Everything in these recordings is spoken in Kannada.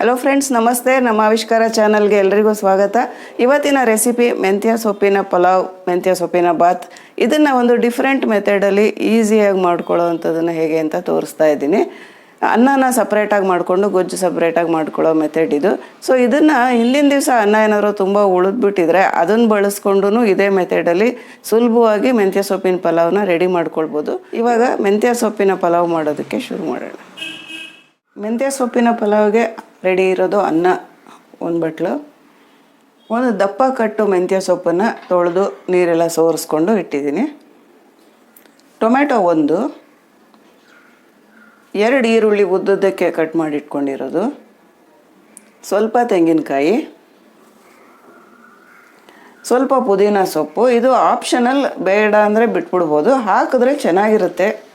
ಹಲೋ ಫ್ರೆಂಡ್ಸ್ ನಮಸ್ತೆ. ನಮ್ಮ ಆವಿಷ್ಕಾರ ಚಾನಲ್ಗೆ ಎಲ್ರಿಗೂ ಸ್ವಾಗತ. ಇವತ್ತಿನ ರೆಸಿಪಿ ಮೆಂತ್ಯ ಸೊಪ್ಪಿನ ಪಲಾವ್, ಮೆಂತ್ಯ ಸೊಪ್ಪಿನ ಬಾತ್. ಇದನ್ನು ಒಂದು ಡಿಫ್ರೆಂಟ್ ಮೆಥಡಲ್ಲಿ ಈಸಿಯಾಗಿ ಮಾಡ್ಕೊಳ್ಳೋ ಅಂಥದ್ದನ್ನು ಹೇಗೆ ಅಂತ ತೋರಿಸ್ತಾ ಇದ್ದೀನಿ. ಅನ್ನನ ಸಪ್ರೇಟಾಗಿ ಮಾಡಿಕೊಂಡು ಗೊಜ್ಜು ಸಪ್ರೇಟಾಗಿ ಮಾಡ್ಕೊಳ್ಳೋ ಮೆಥಡ್ ಇದು. ಸೊ ಇದನ್ನು ಹಿಂದಿನ ದಿವಸ ಅನ್ನ ಏನಾದರೂ ತುಂಬ ಉಳಿದ್ಬಿಟ್ಟಿದ್ರೆ ಅದನ್ನು ಬಳಸ್ಕೊಂಡು ಇದೇ ಮೆಥಡಲ್ಲಿ ಸುಲಭವಾಗಿ ಮೆಂತ್ಯ ಸೊಪ್ಪಿನ ಪಲಾವ್ನ ರೆಡಿ ಮಾಡ್ಕೊಳ್ಬೋದು. ಇವಾಗ ಮೆಂತ್ಯ ಸೊಪ್ಪಿನ ಪಲಾವ್ ಮಾಡೋದಕ್ಕೆ ಶುರು ಮಾಡೋಣ. ಮೆಂತ್ಯ ಸೊಪ್ಪಿನ ಪಲಾವ್ಗೆ ರೆಡಿ ಇರೋದು ಅನ್ನ, ಒಂದು ಬಟ್ಲು. ಒಂದು ದಪ್ಪ ಕಟ್ಟು ಮೆಂತ್ಯ ಸೊಪ್ಪನ್ನು ತೊಳೆದು ನೀರೆಲ್ಲ ಸೋರಿಸ್ಕೊಂಡು ಇಟ್ಟಿದ್ದೀನಿ. ಟೊಮ್ಯಾಟೊ ಒಂದು. ಎರಡು ಈರುಳ್ಳಿ ಉದ್ದುದ್ದಕ್ಕೆ ಕಟ್ ಮಾಡಿ ಇಟ್ಕೊಂಡಿರೋದು ಸ್ವಲ್ಪ ತೆಂಗಿನಕಾಯಿ. ಸ್ವಲ್ಪ ಪುದೀನ ಸೊಪ್ಪು. ಇದು ಆಪ್ಷನಲ್ ಬೇಡ ಅಂದರೆ ಬಿಟ್ಬಿಡ್ಬೋದು. ಹಾಕಿದ್ರೆ ಚೆನ್ನಾಗಿರುತ್ತೆ.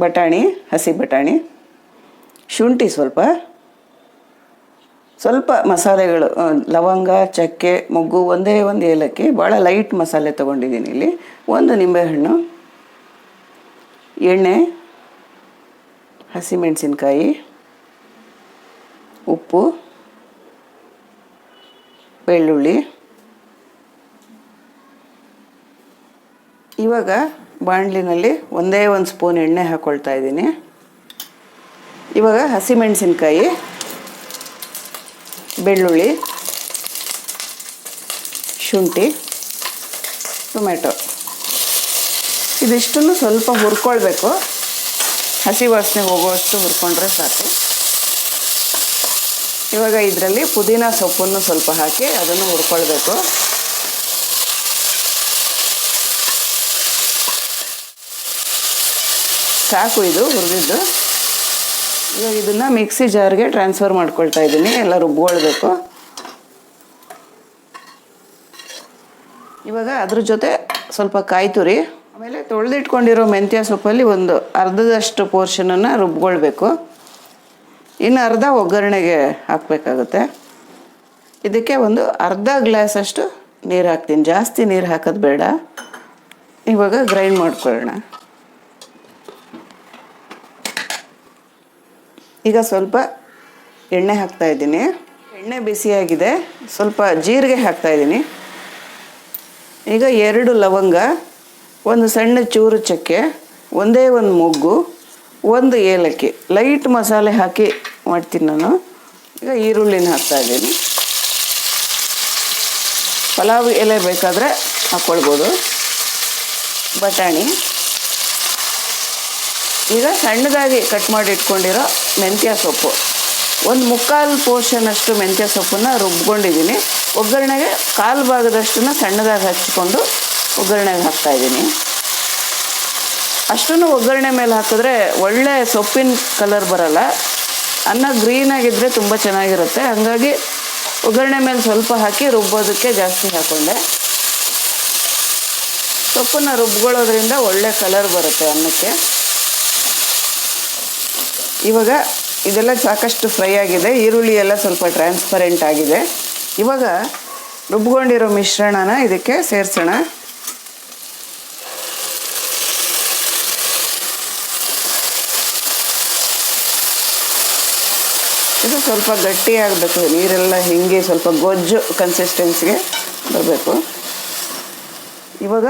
ಬಟಾಣಿ, ಹಸಿ ಬಟಾಣಿ, ಶುಂಠಿ ಸ್ವಲ್ಪ. ಸ್ವಲ್ಪ ಮಸಾಲೆಗಳು ಲವಂಗ, ಚಕ್ಕೆ, ಮೊಗ್ಗು, ಒಂದೇ ಒಂದು ಏಲಕ್ಕಿ, ಭಾಳ ಲೈಟ್ ಮಸಾಲೆ ತೊಗೊಂಡಿದ್ದೀನಿ ಇಲ್ಲಿ. ಒಂದು ನಿಂಬೆಹಣ್ಣು, ಎಣ್ಣೆ, ಹಸಿಮೆಣಸಿನ್ಕಾಯಿ, ಉಪ್ಪು, ಬೆಳ್ಳುಳ್ಳಿ. ಇವಾಗ ಬಾಣಲಿನಲ್ಲಿ ಒಂದೇ ಒಂದು ಸ್ಪೂನ್ ಎಣ್ಣೆ ಹಾಕ್ಕೊಳ್ತಾ ಇದ್ದೀನಿ. ಇವಾಗ ಹಸಿಮೆಣಸಿನ್ಕಾಯಿ, ಬೆಳ್ಳುಳ್ಳಿ, ಶುಂಠಿ ಟೊಮೆಟೊ ಇದಿಷ್ಟನ್ನು ಸ್ವಲ್ಪ ಹುರ್ಕೊಳ್ಬೇಕು. ಹಸಿ ವಾಸನೆ ಹೋಗುವಷ್ಟು ಹುರ್ಕೊಂಡ್ರೆ ಸಾಕು. ಇವಾಗ ಇದರಲ್ಲಿ ಪುದೀನ ಸೊಪ್ಪನ್ನು ಸ್ವಲ್ಪ ಹಾಕಿ ಅದನ್ನು ಹುರ್ಕೊಳ್ಬೇಕು. ಸಾಕು ಇದು, ಹುರಿದಿದ್ದು. ಇವಾಗ ಇದನ್ನು ಮಿಕ್ಸಿ ಜಾರ್ಗೆ ಟ್ರಾನ್ಸ್ಫರ್ ಮಾಡ್ಕೊಳ್ತಾ ಇದ್ದೀನಿ, ಎಲ್ಲ ರುಬ್ಕೊಳ್ಬೇಕು. ಇವಾಗ ಅದ್ರ ಜೊತೆ ಸ್ವಲ್ಪ ಕಾಯಿ ತುರಿ, ಆಮೇಲೆ ತೊಳೆದಿಟ್ಕೊಂಡಿರೋ ಮೆಂತ್ಯ ಸೊಪ್ಪಲ್ಲಿ ಒಂದು ಅರ್ಧದಷ್ಟು ಪೋರ್ಷನನ್ನು ರುಬ್ಕೊಳ್ಬೇಕು. ಇನ್ನು ಅರ್ಧ ಒಗ್ಗರಣೆಗೆ ಹಾಕಬೇಕಾಗುತ್ತೆ. ಇದಕ್ಕೆ ಒಂದು ಅರ್ಧ ಗ್ಲಾಸಷ್ಟು ನೀರು ಹಾಕ್ತೀನಿ, ಜಾಸ್ತಿ ನೀರು ಹಾಕೋದು ಬೇಡ. ಇವಾಗ ಗ್ರೈಂಡ್ ಮಾಡ್ಕೊಳ್ಳೋಣ. ಈಗ ಸ್ವಲ್ಪ ಎಣ್ಣೆ ಹಾಕ್ತಾ ಇದ್ದೀನಿ. ಎಣ್ಣೆ ಬಿಸಿಯಾಗಿದೆ. ಸ್ವಲ್ಪ ಜೀರಿಗೆ ಹಾಕ್ತಾ ಇದ್ದೀನಿ. ಈಗ ಎರಡು ಲವಂಗ, ಒಂದು ಸಣ್ಣ ಚೂರು ಚಕ್ಕೆ, ಒಂದೇ ಒಂದು ಮೊಗ್ಗು, ಒಂದು ಏಲಕ್ಕಿ. ಲೈಟ್ ಮಸಾಲೆ ಹಾಕಿ ಮಾಡ್ತೀನಿ ನಾನು. ಈಗ ಈರುಳ್ಳಿನ ಹಾಕ್ತಾ ಇದ್ದೀನಿ. ಪಲಾವ್ ಎಲೆ ಬೇಕಾದರೆ ಹಾಕ್ಕೊಳ್ಬೋದು. ಬಟಾಣಿ. ಈಗ ಸಣ್ಣದಾಗಿ ಕಟ್ ಮಾಡಿ ಇಟ್ಕೊಂಡಿರೋ ಮೆಂತ್ಯ ಸೊಪ್ಪು. ಒಂದು ಮುಕ್ಕಾಲು ಪೋರ್ಷನ್ ಅಷ್ಟು ಮೆಂತ್ಯ ಸೊಪ್ಪನ್ನು ರುಬ್ಕೊಂಡಿದ್ದೀನಿ. ಒಗ್ಗರಣೆಗೆ ಕಾಲು ಭಾಗದಷ್ಟನ್ನು ಸಣ್ಣದಾಗಿ ಹಚ್ಚಿಕೊಂಡು ಒಗ್ಗರಣೆಗೆ ಹಾಕ್ತಾಯಿದ್ದೀನಿ ಅಷ್ಟನ್ನು ಒಗ್ಗರಣೆ ಮೇಲೆ ಹಾಕಿದ್ರೆ ಒಳ್ಳೆ ಸೊಪ್ಪಿನ ಕಲರ್ ಬರಲ್ಲ. ಅನ್ನ ಗ್ರೀನಾಗಿದ್ದರೆ ತುಂಬ ಚೆನ್ನಾಗಿರುತ್ತೆ. ಹಾಗಾಗಿ ಒಗ್ಗರಣೆ ಮೇಲೆ ಸ್ವಲ್ಪ ಹಾಕಿ ರುಬ್ಬೋದಕ್ಕೆ ಜಾಸ್ತಿ ಹಾಕ್ಕೊಂಡೆ ಸೊಪ್ಪನ್ನು ರುಬ್ಕೊಳ್ಳೋದ್ರಿಂದ ಒಳ್ಳೆ ಕಲರ್ ಬರುತ್ತೆ ಅನ್ನಕ್ಕೆ. ಇವಾಗ ಇದೆಲ್ಲ ಸಾಕಷ್ಟು ಫ್ರೈ ಆಗಿದೆ. ಈರುಳ್ಳಿ ಎಲ್ಲ ಸ್ವಲ್ಪ ಟ್ರಾನ್ಸ್ಪರೆಂಟ್ ಆಗಿದೆ. ಇವಾಗ ರುಬ್ಕೊಂಡಿರೋ ಮಿಶ್ರಣನ ಇದಕ್ಕೆ ಸೇರಿಸೋಣ. ಇದು ಸ್ವಲ್ಪ ಗಟ್ಟಿ ಆಗಬೇಕು ನೀರೆಲ್ಲ ಹಿಂಗೆ ಸ್ವಲ್ಪ ಗೊಜ್ಜು ಕನ್ಸಿಸ್ಟೆನ್ಸಿಗೆ ಬರಬೇಕು. ಇವಾಗ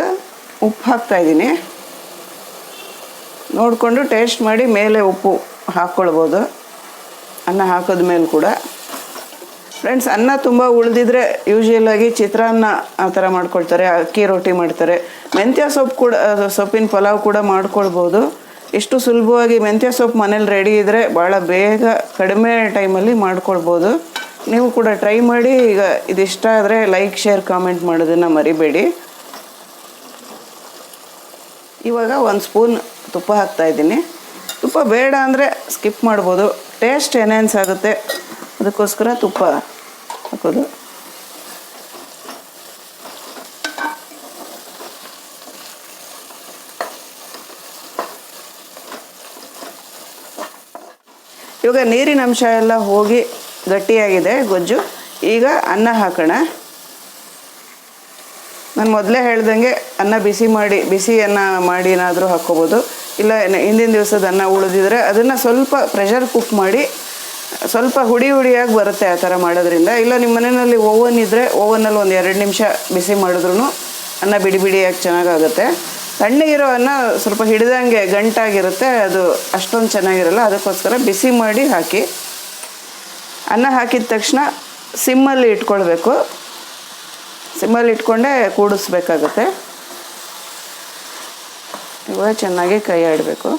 ಉಪ್ಪು ಹಾಕ್ತಾ ಇದ್ದೀನಿ. ನೋಡಿಕೊಂಡು ಟೇಸ್ಟ್ ಮಾಡಿ ಮೇಲೆ ಉಪ್ಪು. ಹಾಕ್ಕೊಳ್ಬೋದು. ಅನ್ನ ಹಾಕಿದ ಮೇಲೆ ಕೂಡ. ಫ್ರೆಂಡ್ಸ್ ಅನ್ನ ತುಂಬ ಉಳಿದಿದ್ರೆ ಯೂಶುವಲಾಗಿ ಚಿತ್ರಾನ್ನ ಆ ಥರ ಮಾಡ್ಕೊಳ್ತಾರೆ, ಅಕ್ಕಿ ರೊಟ್ಟಿ ಮಾಡ್ತಾರೆ. ಮೆಂತ್ಯ ಸೊಪ್ಪು ಕೂಡ ಸೊಪ್ಪಿನ ಪಲಾವ್ ಕೂಡ ಮಾಡ್ಕೊಳ್ಬೋದು. ಎಷ್ಟು ಸುಲಭವಾಗಿ ಮೆಂತ್ಯ ಸೊಪ್ಪು ಮನೇಲಿ ರೆಡಿ ಇದ್ದರೆ ಭಾಳ ಬೇಗ ಕಡಿಮೆ ಟೈಮಲ್ಲಿ ಮಾಡ್ಕೊಳ್ಬೋದು. ನೀವು ಕೂಡ ಟ್ರೈ ಮಾಡಿ, ಈಗ ಇದಿಷ್ಟ ಆದರೆ ಲೈಕ್ ಶೇರ್ ಕಾಮೆಂಟ್ ಮಾಡೋದನ್ನು ಮರಿಬೇಡಿ. ಇವಾಗ ಒಂದು ಸ್ಪೂನ್ ತುಪ್ಪ ಹಾಕ್ತಾ ಇದ್ದೀನಿ. ತುಪ್ಪ ಬೇಡ ಅಂದರೆ ಸ್ಕಿಪ್ ಮಾಡ್ಬೋದು. ಟೇಸ್ಟ್ ಎನ್ಹ್ಯಾನ್ಸ್ ಆಗುತ್ತೆ. ಅದಕ್ಕೋಸ್ಕರ ತುಪ್ಪ ಹಾಕೋದು. ಇವಾಗ ನೀರಿನ ಅಂಶ ಎಲ್ಲ ಹೋಗಿ ಗಟ್ಟಿಯಾಗಿದೆ ಗೊಜ್ಜು. ಈಗ ಅನ್ನ ಹಾಕೋಣ. ನಾನು ಮೊದಲೇ ಹೇಳ್ದಂಗೆ ಅನ್ನ ಬಿಸಿ ಮಾಡಿ, ಬಿಸಿ ಅನ್ನ ಮಾಡಿ ಏನಾದರೂ ಹಾಕ್ಕೋಬೋದು ಇಲ್ಲ ಹಿಂದಿನ ದಿವಸದ ಅನ್ನ ಉಳಿದಿದ್ರೆ ಅದನ್ನು ಸ್ವಲ್ಪ ಪ್ರೆಷರ್ ಕುಕ್ ಮಾಡಿ, ಸ್ವಲ್ಪ ಹುಡಿ ಹುಡಿಯಾಗಿ ಬರುತ್ತೆ ಆ ಥರ ಮಾಡೋದ್ರಿಂದ. ಇಲ್ಲ ನಿಮ್ಮ ಮನೆಯಲ್ಲಿ ಓವನ್ ಇದ್ದರೆ ಓವನಲ್ಲಿ ಒಂದು ಎರಡು ನಿಮಿಷ ಬಿಸಿ ಮಾಡಿದ್ರೂ ಅನ್ನ ಬಿಡಿ ಬಿಡಿಯಾಗಿ ಚೆನ್ನಾಗಾಗುತ್ತೆ. ತಣ್ಣಗಿರೋ ಅನ್ನ ಸ್ವಲ್ಪ ಹಿಡಿದಂಗೆ ಗಂಟಾಗಿರುತ್ತೆ, ಅದು ಅಷ್ಟೊಂದು ಚೆನ್ನಾಗಿರಲ್ಲ, ಅದಕ್ಕೋಸ್ಕರ ಬಿಸಿ ಮಾಡಿ ಹಾಕಿ. ಅನ್ನ ಹಾಕಿದ ತಕ್ಷಣ ಸಿಮ್ಮಲ್ಲಿ ಇಟ್ಕೊಳ್ಬೇಕು. ಸಿಮ್ಮಲ್ಲಿ ಇಟ್ಕೊಂಡೇ ಕೂಡಿಸ್ಬೇಕಾಗತ್ತೆ. ಇವಾಗ ಚೆನ್ನಾಗಿ ಕೈ ಆಡಬೇಕು.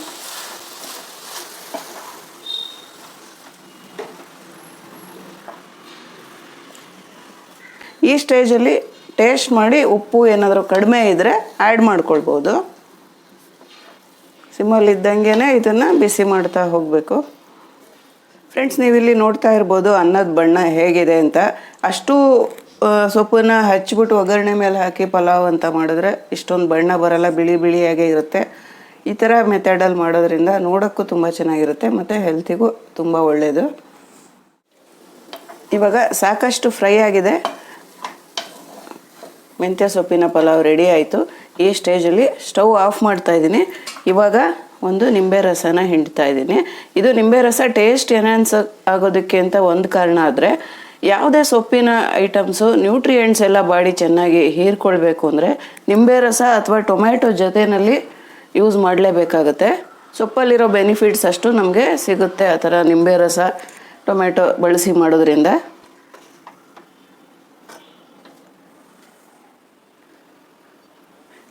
ಈ ಸ್ಟೇಜಲ್ಲಿ ಟೇಸ್ಟ್ ಮಾಡಿ ಉಪ್ಪು ಏನಾದರೂ ಕಡಿಮೆ ಇದ್ದರೆ ಆ್ಯಡ್ ಮಾಡ್ಕೊಳ್ಬೋದು. ಸಿಮ್ಮಲ್ಲಿ ಇದ್ದಂಗೆ ಇದನ್ನು ಬಿಸಿ ಮಾಡ್ತಾ ಹೋಗಬೇಕು. ಫ್ರೆಂಡ್ಸ್ ನೀವಿಲ್ಲಿ ನೋಡ್ತಾ ಇರ್ಬೋದು ಅನ್ನದ ಬಣ್ಣ ಹೇಗಿದೆ ಅಂತ. ಅಷ್ಟು ಸೊಪ್ಪನ್ನ ಹಚ್ಬಿಟ್ಟು ಒಗ್ಗರಣೆ ಮೇಲೆ ಹಾಕಿ ಪಲಾವ್ ಅಂತ ಮಾಡಿದ್ರೆ ಇಷ್ಟೊಂದು ಬಣ್ಣ ಬರಲ್ಲ, ಬಿಳಿ ಬಿಳಿಯಾಗೇ ಇರುತ್ತೆ. ಈ ಥರ ಮೆಥಡಲ್ಲಿ ಮಾಡೋದ್ರಿಂದ ನೋಡೋಕ್ಕೂ ತುಂಬ ಚೆನ್ನಾಗಿರುತ್ತೆ ಮತ್ತು ಹೆಲ್ತಿಗೂ ತುಂಬ ಒಳ್ಳೆಯದು ಇವಾಗ ಸಾಕಷ್ಟು ಫ್ರೈ ಆಗಿದೆ. ಮೆಂತ್ಯ ಸೊಪ್ಪಿನ ಪಲಾವ್ ರೆಡಿ ಆಯಿತು. ಈ ಸ್ಟೇಜಲ್ಲಿ ಸ್ಟವ್ ಆಫ್ ಮಾಡ್ತಾ ಇದ್ದೀನಿ. ಇವಾಗ ಒಂದು ನಿಂಬೆ ರಸನ ಹಿಂಡ್ತಾ ಇದ್ದೀನಿ. ಇದು ನಿಂಬೆ ರಸ ಟೇಸ್ಟ್ ಎನ್ಹಾನ್ಸ್ ಆಗೋದಕ್ಕೆ ಅಂತ ಒಂದು ಕಾರಣ ಆದರೆ ಯಾವುದೇ ಸೊಪ್ಪಿನ ಐಟಮ್ಸು ನ್ಯೂಟ್ರಿಯೆಂಟ್ಸ್ ಎಲ್ಲ ಬಾಡಿ ಚೆನ್ನಾಗಿ ಹೀರ್ಕೊಳ್ಬೇಕು ಅಂದರೆ ನಿಂಬೆ ರಸ ಅಥವಾ ಟೊಮ್ಯಾಟೊ ಜೊತೆಯಲ್ಲಿ ಯೂಸ್ ಮಾಡಲೇಬೇಕಾಗತ್ತೆ. ಸೊಪ್ಪಲ್ಲಿರೋ ಬೆನಿಫಿಟ್ಸ್ ಅಷ್ಟು ನಮಗೆ ಸಿಗುತ್ತೆ ಆ ಥರ ನಿಂಬೆ ರಸ, ಟೊಮ್ಯಾಟೊ ಬಳಸಿ ಮಾಡೋದ್ರಿಂದ.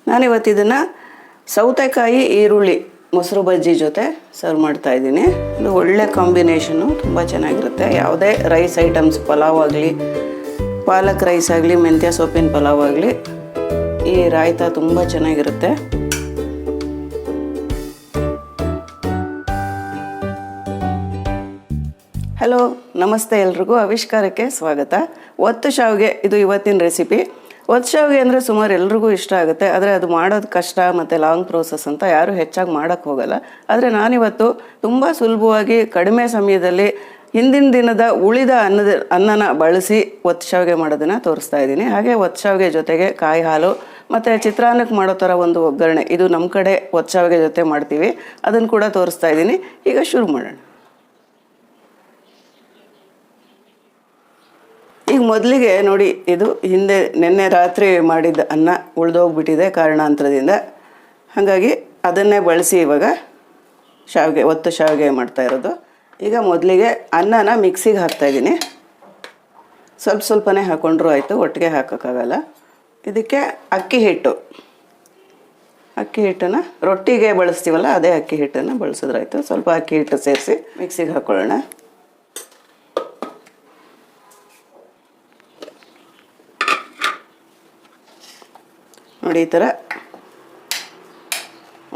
ನಾನಿವತ್ತು ಇದನ್ನು ಸೌತೆಕಾಯಿ ಈರುಳ್ಳಿ ಮೊಸರು ಬಜ್ಜಿ ಜೊತೆ ಸರ್ವ್ ಮಾಡ್ತಾ ಇದ್ದೀನಿ. ಇದು ಒಳ್ಳೆ ಕಾಂಬಿನೇಷನು ತುಂಬ ಚೆನ್ನಾಗಿರುತ್ತೆ. ಯಾವುದೇ ರೈಸ್ ಐಟಮ್ಸ್ ಪಲಾವ್ ಆಗಲಿ, ಪಾಲಕ್ ರೈಸ್ ಆಗಲಿ, ಮೆಂತ್ಯ ಸೊಪ್ಪಿನ ಪಲಾವ್ ಆಗಲಿ, ಈ ರಾಯ್ತ ತುಂಬ ಚೆನ್ನಾಗಿರುತ್ತೆ. ಹಲೋ ನಮಸ್ತೆ ಎಲ್ರಿಗೂ. ಆವಿಷ್ಕಾರಕ್ಕೆ ಸ್ವಾಗತ. ಒತ್ತು ಶಾವಿಗೆ, ಇದು ಇವತ್ತಿನ ರೆಸಿಪಿ ಒತ್ತು ಅಂದರೆ ಸುಮಾರು ಎಲ್ರಿಗೂ ಇಷ್ಟ ಆಗುತ್ತೆ, ಆದರೆ ಅದು ಮಾಡೋದು ಕಷ್ಟ ಮತ್ತು ಲಾಂಗ್ ಪ್ರೋಸೆಸ್ ಅಂತ ಯಾರು ಹೆಚ್ಚಾಗಿ ಮಾಡೋಕ್ಕೆ ಹೋಗಲ್ಲ. ಆದರೆ ನಾನಿವತ್ತು ತುಂಬ ಸುಲಭವಾಗಿ ಕಡಿಮೆ ಸಮಯದಲ್ಲಿ ಹಿಂದಿನ ದಿನದ ಉಳಿದ ಅನ್ನದ, ಅನ್ನನ ಬಳಸಿ ಒತ್ತು ಶಾವಿಗೆ ಮಾಡೋದನ್ನು ತೋರಿಸ್ತಾ ಇದ್ದೀನಿ. ಹಾಗೆ ಒತ್ತು ಜೊತೆಗೆ ಕಾಯಿ ಹಾಲು ಮತ್ತು ಚಿತ್ರಾನ್ನಕ್ಕೆ ಮಾಡೋ ಥರ ಒಂದು ಒಗ್ಗರಣೆ, ಇದು ನಮ್ಮ ಕಡೆ ಒತ್ತು ಜೊತೆ ಮಾಡ್ತೀವಿ. ಅದನ್ನು ಕೂಡ ತೋರಿಸ್ತಾ ಇದ್ದೀನಿ. ಈಗ ಶುರು ಮಾಡೋಣ. ಈಗ ಮೊದಲಿಗೆ ನೋಡಿ, ಇದು ಹಿಂದೆ ನಿನ್ನೆ ರಾತ್ರಿ ಮಾಡಿದ ಅನ್ನ ಉಳಿದೋಗ್ಬಿಟ್ಟಿದೆ ಕಾರಣಾಂತರದಿಂದ. ಹಾಗಾಗಿ ಅದನ್ನೇ ಬಳಸಿ ಇವಾಗ ಶಾವಿಗೆ, ಒತ್ತು ಶಾವಿಗೆ ಮಾಡ್ತಾ ಇರೋದು. ಈಗ ಮೊದಲಿಗೆ ಅನ್ನನ ಮಿಕ್ಸಿಗೆ ಹಾಕ್ತಾಯಿದ್ದೀನಿ ಸ್ವಲ್ಪ ಸ್ವಲ್ಪನೇ ಹಾಕ್ಕೊಂಡ್ರೂ ಆಯಿತು, ಒಟ್ಟಿಗೆ ಹಾಕೋಕ್ಕಾಗಲ್ಲ. ಇದಕ್ಕೆ ಅಕ್ಕಿ ಹಿಟ್ಟು. ಅಕ್ಕಿ ಹಿಟ್ಟನ್ನು ರೊಟ್ಟಿಗೆ ಬಳಸ್ತೀವಲ್ಲ, ಅದೇ ಅಕ್ಕಿ ಹಿಟ್ಟನ್ನು ಬಳಸಿದ್ರಾಯ್ತು ಸ್ವಲ್ಪ ಅಕ್ಕಿ ಹಿಟ್ಟು ಸೇರಿಸಿ ಮಿಕ್ಸಿಗೆ ಹಾಕ್ಕೊಳ್ಳೋಣ ನೋಡಿ ಈ ಥರ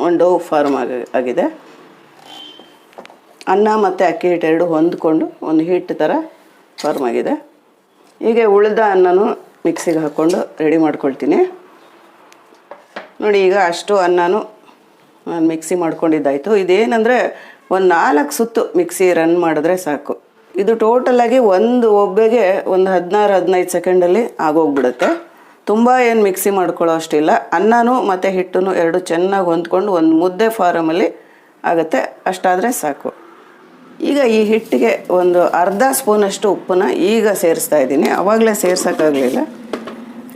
ಒಂದು ಫಾರ್ಮ್ ಆಗಿ ಆಗಿದೆ. ಅನ್ನ ಮತ್ತು ಅಕ್ಕಿ ಹಿಟ್ಟು ಎರಡು ಹೊಂದ್ಕೊಂಡು ಒಂದು ಹಿಟ್ಟು ಥರ ಫಾರ್ಮ್ ಆಗಿದೆ. ಹೀಗೆ ಉಳಿದ ಅನ್ನನೂ ಮಿಕ್ಸಿಗೆ ಹಾಕ್ಕೊಂಡು ರೆಡಿ ಮಾಡ್ಕೊಳ್ತೀನಿ. ನೋಡಿ ಈಗ ಅಷ್ಟು ಅನ್ನನೂ ನಾನು ಮಿಕ್ಸಿ ಮಾಡ್ಕೊಂಡಿದ್ದಾಯಿತು. ಇದೇನೆಂದರೆ ಒಂದು ನಾಲ್ಕು ಸುತ್ತು ಮಿಕ್ಸಿ ರನ್ ಮಾಡಿದ್ರೆ ಸಾಕು. ಇದು ಟೋಟಲಾಗಿ ಒಂದು ಒಬ್ಬೆಗೆ ಒಂದು ಹದಿನಾರು, ಹದಿನೈದು ಸೆಕೆಂಡಲ್ಲಿ ಆಗೋಗ್ಬಿಡುತ್ತೆ. ತುಂಬ ಏನು ಮಿಕ್ಸಿ ಮಾಡ್ಕೊಳ್ಳೋ ಅಷ್ಟಿಲ್ಲ. ಅನ್ನನೂ ಮತ್ತು ಹಿಟ್ಟನ್ನು ಎರಡು ಚೆನ್ನಾಗಿ ಹೊಂದ್ಕೊಂಡು ಒಂದು ಮುದ್ದೆ ಫಾರಮಲ್ಲಿ ಆಗುತ್ತೆ. ಅಷ್ಟಾದರೆ ಸಾಕು. ಈಗ ಈ ಹಿಟ್ಟಿಗೆ ಒಂದು ಅರ್ಧ ಸ್ಪೂನಷ್ಟು ಉಪ್ಪನ್ನು ಈಗ ಸೇರಿಸ್ತಾ ಇದ್ದೀನಿ. ಆವಾಗಲೇ ಸೇರ್ಸೋಕ್ಕಾಗಲಿಲ್ಲ.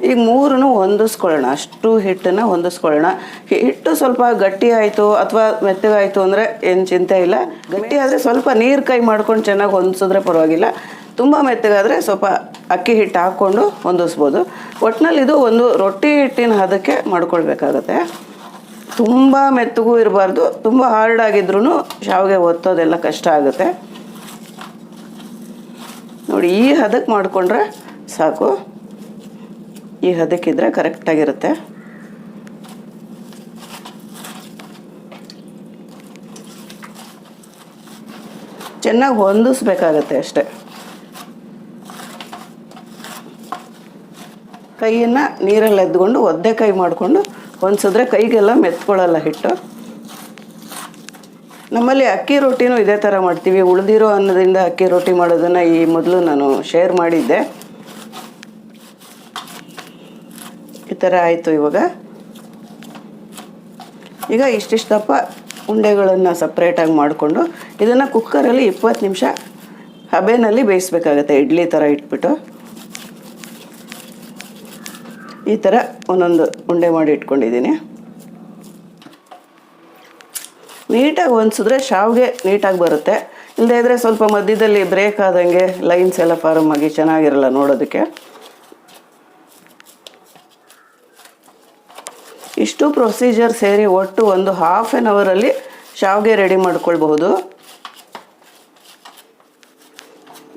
ಈಗ ಮೂರನ್ನು ಹೊಂದಿಸ್ಕೊಳ್ಳೋಣ. ಅಷ್ಟು ಹಿಟ್ಟನ್ನು ಹೊಂದಿಸ್ಕೊಳ್ಳೋಣ. ಹಿಟ್ಟು ಸ್ವಲ್ಪ ಗಟ್ಟಿ ಆಯಿತು ಅಥವಾ ಮೆತ್ತಗಾಯಿತು ಅಂದರೆ ಏನು ಚಿಂತೆ ಇಲ್ಲ. ಗಟ್ಟಿ ಆದರೆ ಸ್ವಲ್ಪ ನೀರು ಕೈ ಮಾಡ್ಕೊಂಡು ಚೆನ್ನಾಗಿ ಹೊಂದಿಸಿದ್ರೆ ಪರವಾಗಿಲ್ಲ. ತುಂಬ ಮೆತ್ತಗಾದರೆ ಸ್ವಲ್ಪ ಅಕ್ಕಿ ಹಿಟ್ಟು ಹಾಕ್ಕೊಂಡು ಹೊಂದಿಸ್ಬೋದು. ಒಟ್ಟಿನಲ್ಲಿ ಇದು ಒಂದು ರೊಟ್ಟಿ ಹಿಟ್ಟಿನ ಹದಕ್ಕೆ ಮಾಡ್ಕೊಳ್ಬೇಕಾಗತ್ತೆ. ತುಂಬ ಮೆತ್ತಗೂ ಇರಬಾರ್ದು, ತುಂಬ ಹಾರ್ಡ್ ಆಗಿದ್ರೂ ಶಾವಿಗೆ ಒತ್ತೋದೆಲ್ಲ ಕಷ್ಟ ಆಗುತ್ತೆ. ನೋಡಿ, ಈ ಹದಕ್ಕೆ ಮಾಡಿಕೊಂಡ್ರೆ ಸಾಕು. ಈ ಹದಕ್ಕಿದ್ರೆ ಕರೆಕ್ಟಾಗಿರುತ್ತೆ ಚೆನ್ನಾಗಿ ಹೊಂದಿಸ್ಬೇಕಾಗತ್ತೆ ಅಷ್ಟೆ. ಕೈಯನ್ನು ನೀರಲ್ಲಿ ಎದ್ದುಕೊಂಡು ಒದ್ದೆ ಕೈ ಮಾಡಿಕೊಂಡು ಹೊಂದಿಸಿದ್ರೆ ಕೈಗೆಲ್ಲ ಮೆತ್ಕೊಳ್ಳಲ್ಲ ಹಿಟ್ಟು. ನಮ್ಮಲ್ಲಿ ಅಕ್ಕಿ ರೊಟ್ಟಿನೂ ಇದೇ ಥರ ಮಾಡ್ತೀವಿ. ಉಳಿದಿರೋ ಅನ್ನದಿಂದ ಅಕ್ಕಿ ರೊಟ್ಟಿ ಮಾಡೋದನ್ನು ಈ ಮೊದಲು ನಾನು ಶೇರ್ ಮಾಡಿದ್ದೆ. ಈ ಥರ ಆಯಿತು ಇವಾಗ. ಈಗ ಇಷ್ಟಿಷ್ಟು ದಪ್ಪ ಉಂಡೆಗಳನ್ನು ಸಪ್ರೇಟಾಗಿ ಮಾಡಿಕೊಂಡು ಇದನ್ನು ಕುಕ್ಕರಲ್ಲಿ ಇಪ್ಪತ್ತು ನಿಮಿಷ ಹಬೆನಲ್ಲಿ ಬೇಯಿಸ್ಬೇಕಾಗತ್ತೆ. ಇಡ್ಲಿ ಥರ ಇಟ್ಬಿಟ್ಟು. ಈ ಥರ ಒಂದೊಂದು ಉಂಡೆ ಮಾಡಿ ಇಟ್ಕೊಂಡಿದ್ದೀನಿ. ನೀಟಾಗಿ ಹೊಂದಿಸಿದ್ರೆ ಶಾವಿಗೆ ನೀಟಾಗಿ ಬರುತ್ತೆ. ಇಲ್ಲದೇ ಇದ್ದರೆ ಸ್ವಲ್ಪ ಮಧ್ಯದಲ್ಲಿ ಬ್ರೇಕ್ ಆದಂಗೆ ಲೈನ್ಸ್ ಎಲ್ಲ ಫಾರಮ್ ಆಗಿ ಚೆನ್ನಾಗಿರಲ್ಲ ನೋಡೋದಕ್ಕೆ. ಇಷ್ಟು ಪ್ರೊಸೀಜರ್ ಸೇರಿ ಒಟ್ಟು ಒಂದು ಹಾಫ್ ಆನ್ ಅವರಲ್ಲಿ ಶಾವಿಗೆ ರೆಡಿ ಮಾಡ್ಕೊಳ್ಬಹುದು.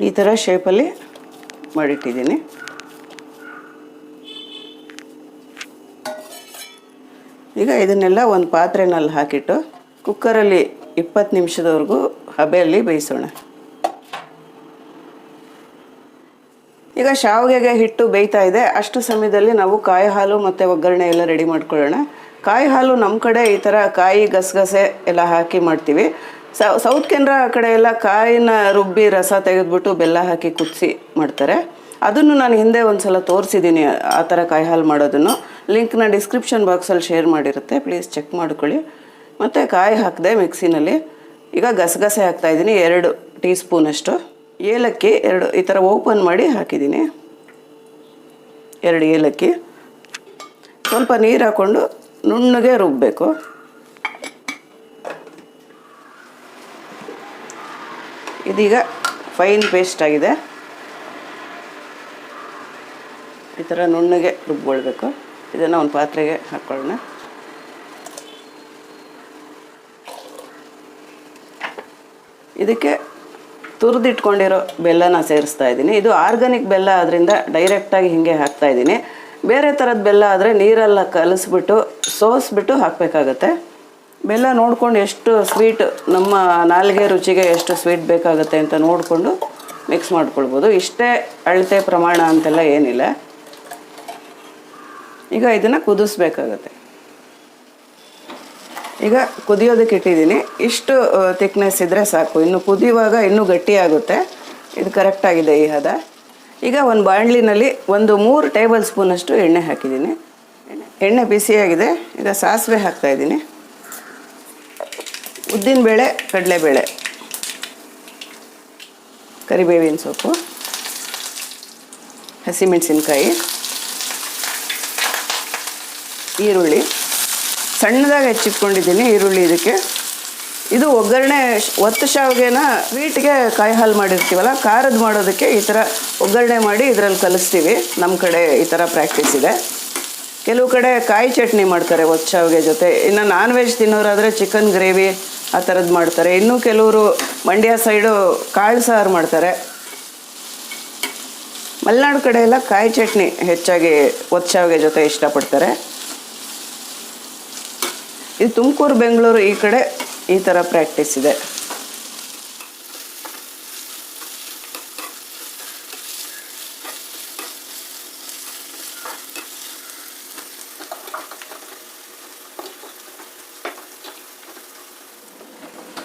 ಈ ಥರ ಶೇಪಲ್ಲಿ ಮಾಡಿಟ್ಟಿದ್ದೀನಿ. ಈಗ ಇದನ್ನೆಲ್ಲ ಒಂದು ಪಾತ್ರೆನಲ್ಲಿ ಹಾಕಿಟ್ಟು ಕುಕ್ಕರಲ್ಲಿ ಇಪ್ಪತ್ತು ನಿಮಿಷದವರೆಗೂ ಹಬೆಯಲ್ಲಿ ಬೇಯಿಸೋಣ. ಈಗ ಶಾವಿಗೆಗೆ ಹಿಟ್ಟು ಬೇಯ್ತಾ ಇದೆ. ಅಷ್ಟು ಸಮಯದಲ್ಲಿ ನಾವು ಕಾಯಿ ಹಾಲು ಮತ್ತು ಒಗ್ಗರಣೆ ಎಲ್ಲ ರೆಡಿ ಮಾಡ್ಕೊಳ್ಳೋಣ. ಕಾಯಿ ಹಾಲು ನಮ್ಮ ಕಡೆ ಈ ಥರ ಕಾಯಿ ಗಸಗಸೆ ಎಲ್ಲ ಹಾಕಿ ಮಾಡ್ತೀವಿ. ಸೌತ್ ಕೆನರಾ ಕಡೆ ಎಲ್ಲ ಕಾಯಿನ ರುಬ್ಬಿ ರಸ ತೆಗೆದ್ಬಿಟ್ಟು ಬೆಲ್ಲ ಹಾಕಿ ಕುದಿಸಿ ಮಾಡ್ತಾರೆ. ಅದನ್ನು ನಾನು ಹಿಂದೆ ಒಂದು ಸಲ ತೋರಿಸಿದ್ದೀನಿ, ಆ ಥರ ಕಾಯಿಹಾಲು ಮಾಡೋದನ್ನು. ಲಿಂಕ್ನ ಡಿಸ್ಕ್ರಿಪ್ಷನ್ ಬಾಕ್ಸಲ್ಲಿ ಶೇರ್ ಮಾಡಿರುತ್ತೆ. ಪ್ಲೀಸ್ ಚೆಕ್ ಮಾಡ್ಕೊಳ್ಳಿ. ಮತ್ತು ಕಾಯಿ ಹಾಕಿದೆ ಮಿಕ್ಸಿನಲ್ಲಿ. ಈಗ ಗಸಗಸೆ ಹಾಕ್ತಾಯಿದ್ದೀನಿ ಎರಡು ಟೀ ಸ್ಪೂನಷ್ಟು ಏಲಕ್ಕಿ ಎರಡು, ಈ ಥರ ಓಪನ್ ಮಾಡಿ ಹಾಕಿದ್ದೀನಿ. ಎರಡು ಏಲಕ್ಕಿ. ಸ್ವಲ್ಪ ನೀರು ಹಾಕ್ಕೊಂಡು ನುಣ್ಣಗೆ ರುಬ್ಬಬೇಕು ಇದೀಗ ಫೈನ್ ಪೇಸ್ಟ್ ಆಗಿದೆ. ಈ ಥರ ನುಣ್ಣಗೆ ರುಬ್ಕೊಳ್ಬೇಕು. ಇದನ್ನು ಒಂದು ಪಾತ್ರೆಗೆ ಹಾಕ್ಕೊಳ್ಳೋಣ ಇದಕ್ಕೆ ತುರಿದಿಟ್ಕೊಂಡಿರೋ ಬೆಲ್ಲನ ಸೇರಿಸ್ತಾ ಇದ್ದೀನಿ. ಇದು ಆರ್ಗಾನಿಕ್ ಬೆಲ್ಲ ಆದ್ದರಿಂದ ಡೈರೆಕ್ಟಾಗಿ ಹೀಗೆ ಹಾಕ್ತಾ ಇದ್ದೀನಿ. ಬೇರೆ ಥರದ ಬೆಲ್ಲ ಆದರೆ ನೀರೆಲ್ಲ ಕಲಿಸ್ಬಿಟ್ಟು, ಸೋಸ್ಬಿಟ್ಟು ಹಾಕಬೇಕಾಗತ್ತೆ. ಬೆಲ್ಲ ನೋಡಿಕೊಂಡು ಎಷ್ಟು ಸ್ವೀಟ್ ನಮ್ಮ ನಾಲ್ಗೆ ರುಚಿಗೆ ಎಷ್ಟು ಸ್ವೀಟ್ ಬೇಕಾಗುತ್ತೆ ಅಂತ ನೋಡಿಕೊಂಡು ಮಿಕ್ಸ್ ಮಾಡ್ಕೊಳ್ಬೋದು. ಇಷ್ಟೇ ಅಳತೆ ಪ್ರಮಾಣ ಅಂತೆಲ್ಲ ಏನಿಲ್ಲ. ಈಗ ಇದನ್ನು ಕುದಿಸ್ಬೇಕಾಗತ್ತೆ. ಈಗ ಕುದಿಯೋದಕ್ಕೆ ಇಟ್ಟಿದ್ದೀನಿ. ಇಷ್ಟು ಥಿಕ್ನೆಸ್ ಇದ್ದರೆ ಸಾಕು. ಇನ್ನು ಕುದಿಯುವಾಗ ಇನ್ನೂ ಗಟ್ಟಿಯಾಗುತ್ತೆ. ಇದು ಕರೆಕ್ಟಾಗಿದೆ ಈ ಹದ. ಈಗ ಒಂದು ಬಾಣಲಿನಲ್ಲಿ ಒಂದು ಮೂರು ಟೇಬಲ್ ಸ್ಪೂನಷ್ಟು ಎಣ್ಣೆ ಹಾಕಿದ್ದೀನಿ. ಎಣ್ಣೆ ಎಣ್ಣೆ ಬಿಸಿಯಾಗಿದೆ. ಈಗ ಸಾಸಿವೆ ಹಾಕ್ತಾಯಿದ್ದೀನಿ ಉದ್ದಿನಬೇಳೆ ಕಡಲೆಬೇಳೆ. ಕರಿಬೇವಿನ ಸೊಪ್ಪು. ಹಸಿಮೆಣಸಿನ್ಕಾಯಿ. ಈರುಳ್ಳಿ. ಸಣ್ಣದಾಗಿ ಹೆಚ್ಚಿಟ್ಕೊಂಡಿದ್ದೀನಿ ಈರುಳ್ಳಿ ಇದಕ್ಕೆ. ಇದು ಒಗ್ಗರಣೆ ಒತ್ತು ಶಾವಿಗೆನ ಸ್ವೀಟ್ಗೆ ಕಾಯಿ ಹಾಲು ಮಾಡಿರ್ತೀವಲ್ಲ, ಖಾರದ ಮಾಡೋದಕ್ಕೆ ಈ ಥರ ಒಗ್ಗರಣೆ ಮಾಡಿ ಇದರಲ್ಲಿ ಕಲಿಸ್ತೀವಿ. ನಮ್ಮ ಕಡೆ ಈ ಥರ ಪ್ರಾಕ್ಟೀಸ್ ಇದೆ. ಕೆಲವು ಕಡೆ ಕಾಯಿ ಚಟ್ನಿ ಮಾಡ್ತಾರೆ ಒತ್ತು ಶಾವಿಗೆ ಜೊತೆ. ಇನ್ನು ನಾನ್ ವೆಜ್ ತಿನ್ನೋರಾದರೆ ಚಿಕನ್ ಗ್ರೇವಿ ಆ ಥರದ್ದು ಮಾಡ್ತಾರೆ. ಇನ್ನೂ ಕೆಲವರು ಮಂಡ್ಯ ಸೈಡು ಕಾಳು ಸಾರು ಮಾಡ್ತಾರೆ. ಮಲೆನಾಡು ಕಡೆ ಎಲ್ಲ ಕಾಯಿ ಚಟ್ನಿ ಹೆಚ್ಚಾಗಿ ಒತ್ತು ಶಾವಿಗೆ ಜೊತೆ ಇಷ್ಟಪಡ್ತಾರೆ. ಇದು ತುಮಕೂರು, ಬೆಂಗಳೂರು ಈ ಕಡೆ ಈ ಥರ ಪ್ರಾಕ್ಟೀಸ್ ಇದೆ.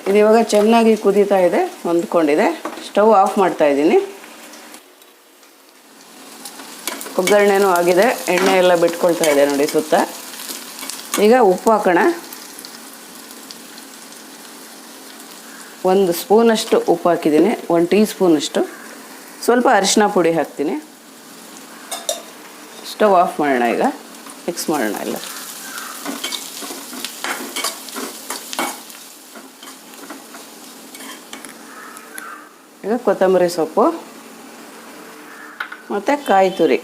ಇದು ಇವಾಗ ಚೆನ್ನಾಗಿ ಕುದೀತಾ ಇದೆ, ಹೊಂದ್ಕೊಂಡಿದೆ. ಸ್ಟವ್ ಆಫ್ ಮಾಡ್ತಾ ಇದ್ದೀನಿ. ಒಗ್ಗರಣೆನೂ ಆಗಿದೆ, ಎಣ್ಣೆ ಎಲ್ಲ ಬಿಟ್ಕೊಳ್ತಾ ಇದೆ ನೋಡಿ ಸುತ್ತ. ಈಗ ಉಪ್ಪು ಹಾಕೋಣ. ಒಂದು ಸ್ಪೂನಷ್ಟು ಉಪ್ಪು ಹಾಕಿದ್ದೀನಿ, ಒಂದು ಟೀ ಸ್ಪೂನಷ್ಟು ಸ್ವಲ್ಪ ಅರಿಶಿನ ಪುಡಿ ಹಾಕ್ತೀನಿ. ಸ್ಟವ್ ಆಫ್ ಮಾಡೋಣ ಈಗ, ಮಿಕ್ಸ್ ಮಾಡೋಣ ಎಲ್ಲ ಈಗ ಕೊತ್ತಂಬರಿ ಸೊಪ್ಪು, ಮತ್ತು ಕಾಯಿ ತುರಿ.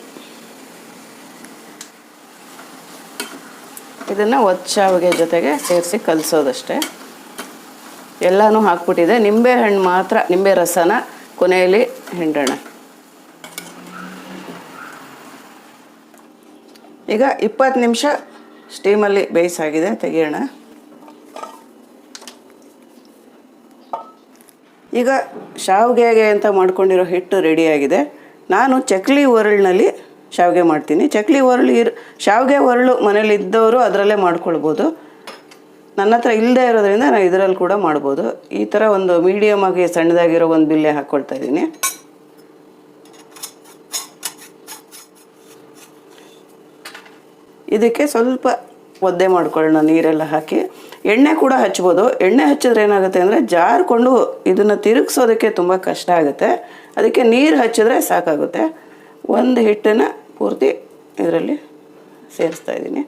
ಇದನ್ನು ಒಚ್ಚಾವಿಗೆ ಜೊತೆಗೆ ಸೇರಿಸಿ ಕಲಿಸೋದಷ್ಟೇ. ಎಲ್ಲನೂ ಹಾಕ್ಬಿಟ್ಟಿದೆ. ನಿಂಬೆ ಹಣ್ಣು ಮಾತ್ರ, ನಿಂಬೆ ರಸನ ಕೊನೆಯಲ್ಲಿ ಹಿಂಡೋಣ. ಈಗ ಇಪ್ಪತ್ತು ನಿಮಿಷ ಸ್ಟೀಮಲ್ಲಿ ಬೇಯಿಸಾಗಿದೆ ತೆಗೆಯೋಣ. ಈಗ ಶಾವಿಗೆಗೆ ಅಂತ ಮಾಡ್ಕೊಂಡಿರೋ ಹಿಟ್ಟು ರೆಡಿಯಾಗಿದೆ ನಾನು ಚಕ್ಲಿ ಒರಳಿನಲ್ಲಿ ಶಾವಿಗೆ ಮಾಡ್ತೀನಿ. ಚಕ್ಲಿ ಒರಳು ಇರ್, ಶಾವಿಗೆ ಒರಳು ಮನೇಲಿ ಇದ್ದವರು ಅದರಲ್ಲೇ ಮಾಡ್ಕೊಳ್ಬೋದು. ನನ್ನ ಹತ್ರ ಇಲ್ಲದೆ ಇರೋದ್ರಿಂದ ನಾನು ಇದರಲ್ಲಿ ಕೂಡ ಮಾಡ್ಬೋದು. ಈ ಥರ ಒಂದು ಮೀಡಿಯಮ್ ಆಗಿ ಸಣ್ಣದಾಗಿರೋ ಒಂದು ಬಿಲ್ಲೆ ಹಾಕ್ಕೊಳ್ತಾ ಇದ್ದೀನಿ. ಇದಕ್ಕೆ ಸ್ವಲ್ಪ ಒದ್ದೆ ಮಾಡ್ಕೊಳ್ಳೋಣ, ನೀರೆಲ್ಲ ಹಾಕಿ. ಎಣ್ಣೆ ಕೂಡ ಹಚ್ಬೋದು. ಎಣ್ಣೆ ಹಚ್ಚಿದ್ರೆ ಏನಾಗುತ್ತೆ ಅಂದರೆ ಜಾರ್ಕೊಂಡು ಇದನ್ನು ತಿರುಗಿಸೋದಕ್ಕೆ ತುಂಬ ಕಷ್ಟ ಆಗುತ್ತೆ. ಅದಕ್ಕೆ ನೀರು ಹಚ್ಚಿದ್ರೆ ಸಾಕಾಗುತ್ತೆ. ಒಂದು ಹಿಟ್ಟನ್ನು ಪೂರ್ತಿ ಇದರಲ್ಲಿ ಸೇರಿಸ್ತಾ ಇದ್ದೀನಿ.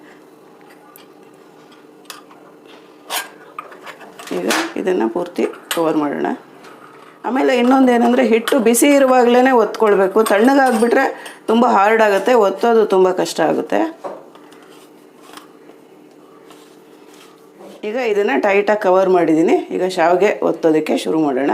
ಈಗ ಇದನ್ನು ಪೂರ್ತಿ ಕವರ್ ಮಾಡೋಣ. ಆಮೇಲೆ ಇನ್ನೊಂದು ಏನಂದರೆ ಹಿಟ್ಟು ಬಿಸಿ ಇರುವಾಗಲೇ ಒತ್ಕೊಳ್ಬೇಕು. ತಣ್ಣಗಾಗ್ಬಿಟ್ರೆ ತುಂಬ ಹಾರ್ಡ್ ಆಗುತ್ತೆ, ಒತ್ತೋದು ತುಂಬ ಕಷ್ಟ ಆಗುತ್ತೆ. ಈಗ ಇದನ್ನು ಟೈಟಾಗಿ ಕವರ್ ಮಾಡಿದ್ದೀನಿ ಈಗ ಶಾವಿಗೆ ಒತ್ತೋದಕ್ಕೆ ಶುರು ಮಾಡೋಣ.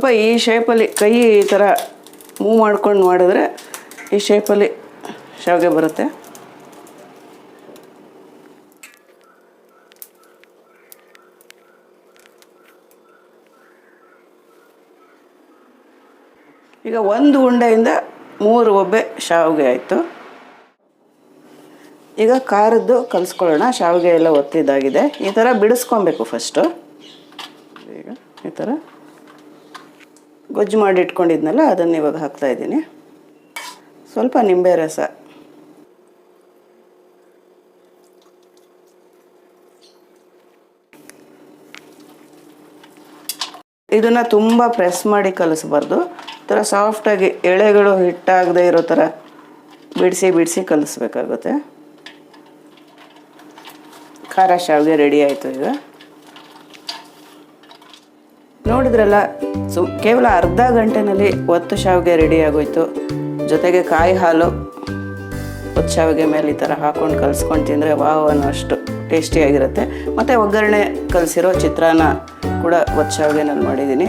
ಸ್ವಲ್ಪ ಈ ಶೇಪಲ್ಲಿ ಕೈ ಈ ಥರ ಮೂವ್ ಮಾಡ್ಕೊಂಡು ಮಾಡಿದ್ರೆ ಈ ಶೇಪಲ್ಲಿ ಶಾವಿಗೆ ಬರುತ್ತೆ. ಈಗ ಒಂದು ಉಂಡೆಯಿಂದ ಮೂರು ಒಬ್ಬೆ ಶಾವಿಗೆ ಆಯಿತು. ಈಗ ಖಾರದ್ದು ಕಲಿಸ್ಕೊಳ್ಳೋಣ. ಶಾವಿಗೆ ಎಲ್ಲ ಒತ್ತಿದ್ದಾಗಿದೆ. ಈ ಥರ ಬಿಡಿಸ್ಕೊಬೇಕು ಫಸ್ಟು ಈಗ ಈ ಥರ ಗೊಜ್ಜು ಮಾಡಿ ಇಟ್ಕೊಂಡಿದ್ನಲ್ಲ ಅದನ್ನು ಇವಾಗ ಹಾಕ್ತಾ ಇದ್ದೀನಿ. ಸ್ವಲ್ಪ ನಿಂಬೆ ರಸ. ಇದನ್ನು ತುಂಬ ಪ್ರೆಸ್ ಮಾಡಿ ಕಲಿಸ್ಬಾರ್ದು. ಥರ ಸಾಫ್ಟಾಗಿ ಎಳೆಗಳು ಹಿಟ್ಟಾಗದೇ ಇರೋ ಥರ ಬಿಡಿಸಿ ಬಿಡಿಸಿ ಕಲಿಸ್ಬೇಕಾಗುತ್ತೆ. ಖಾರ ಶಾವಿಗೆ ರೆಡಿ ಆಯಿತು ಈಗ. ನೋಡಿದ್ರಲ್ಲ, ಸು, ಕೇವಲ ಅರ್ಧ ಗಂಟೆನಲ್ಲಿ ಒತ್ತು ಶಾವಿಗೆ ರೆಡಿ ಆಗೋಯ್ತು. ಜೊತೆಗೆ ಕಾಯಿ ಹಾಲು, ಒತ್ತು ಶಾವಿಗೆ ಮೇಲೆ ಈ ಥರ ಹಾಕ್ಕೊಂಡು ಕಲಿಸ್ಕೊಂಡು ತಿಂದರೆ ವಾವ್ ಅನ್ನೋ ಅಷ್ಟು ಟೇಸ್ಟಿಯಾಗಿರುತ್ತೆ ಮತ್ತು ಒಗ್ಗರಣೆ ಕಲಿಸಿರೋ ಚಿತ್ರಾನ್ನ ಕೂಡ ಒತ್ತು ನಾನು ಮಾಡಿದ್ದೀನಿ.